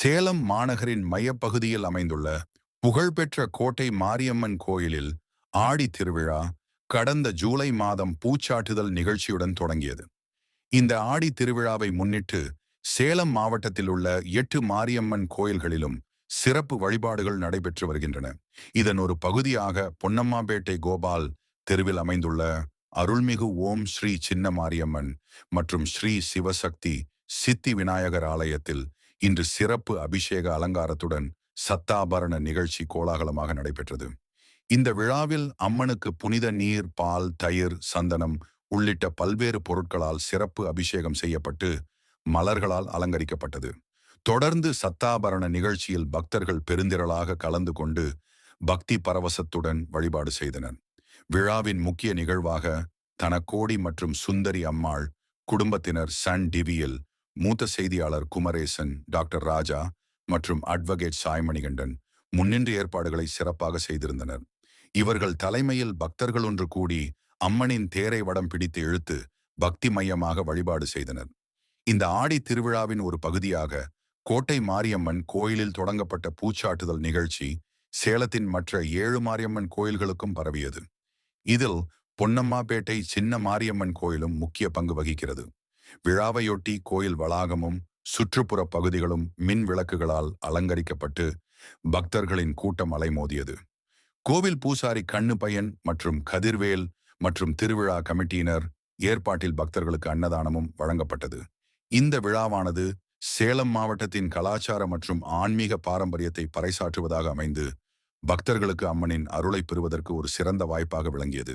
சேலம் மாநகரின் மையப்பகுதியில் அமைந்துள்ள புகழ்பெற்ற கோட்டை மாரியம்மன் கோயிலில் ஆடி திருவிழா கடந்த ஜூலை மாதம் பூச்சாட்டுதல் நிகழ்ச்சியுடன் தொடங்கியது. இந்த ஆடி திருவிழாவை முன்னிட்டு சேலம் மாவட்டத்தில் உள்ள எட்டு மாரியம்மன் கோயில்களிலும் சிறப்பு வழிபாடுகள் நடைபெற்று வருகின்றன. இதன் ஒரு பகுதியாக பொன்னம்மாபேட்டை கோபால் தெருவில் அமைந்துள்ள அருள்மிகு ஓம் ஸ்ரீ சின்ன மாரியம்மன் மற்றும் ஸ்ரீ சிவசக்தி சித்தி விநாயகர் ஆலயத்தில் இன்று சிறப்பு அபிஷேக அலங்காரத்துடன் சத்தாபரண நிகழ்ச்சி கோலாகலமாக நடைபெற்றது. இந்த விழாவில் அம்மனுக்கு புனித நீர் பால் தயிர் சந்தனம் உள்ளிட்ட பல்வேறு பொருட்களால் சிறப்பு அபிஷேகம் செய்யப்பட்டு மலர்களால் அலங்கரிக்கப்பட்டது. தொடர்ந்து சத்தாபரண நிகழ்ச்சியில் பக்தர்கள் பெருந்திரளாக கலந்து கொண்டு பக்தி பரவசத்துடன் வழிபாடு செய்தனர். விழாவின் முக்கிய நிகழ்வாக தனக்கோடி மற்றும் சுந்தரி அம்மாள் குடும்பத்தினர் சன் டிவியில் மூத்த செய்தியாளர் குமரேசன் டாக்டர் ராஜா மற்றும் அட்வொகேட் சாய்மணிகண்டன் முன்னின்று ஏற்பாடுகளை சிறப்பாக செய்திருந்தனர். இவர்கள் தலைமையில் பக்தர்கள் ஒன்று கூடி அம்மனின் தேரை வடம் பிடித்து இழுத்து பக்தி மையமாக வழிபாடு செய்தனர். இந்த ஆடி திருவிழாவின் ஒரு பகுதியாக கோட்டை மாரியம்மன் கோயிலில் தொடங்கப்பட்ட பூச்சாட்டுதல் நிகழ்ச்சி சேலத்தின் மற்ற ஏழு மாரியம்மன் கோயில்களுக்கும் பரவியது. இதில் பொன்னம்மாபேட்டை சின்ன மாரியம்மன் கோயிலும் முக்கிய பங்கு வகிக்கிறது. விழாவையொட்டி கோயில் வளாகமும் சுற்றுப்புற பகுதிகளும் மின் விளக்குகளால் அலங்கரிக்கப்பட்டு பக்தர்களின் கூட்டம் அலைமோதியது. கோவில் பூசாரி கண்ணு பையன் மற்றும் கதிர்வேல் மற்றும் திருவிழா கமிட்டியினர் ஏற்பாட்டில் பக்தர்களுக்கு அன்னதானமும் வழங்கப்பட்டது. இந்த விழாவானது சேலம் மாவட்டத்தின் கலாச்சார மற்றும் ஆன்மீக பாரம்பரியத்தை பறைசாற்றுவதாக அமைந்து பக்தர்களுக்கு அம்மனின் அருளை பெறுவதற்கு ஒரு சிறந்த வாய்ப்பாக விளங்கியது.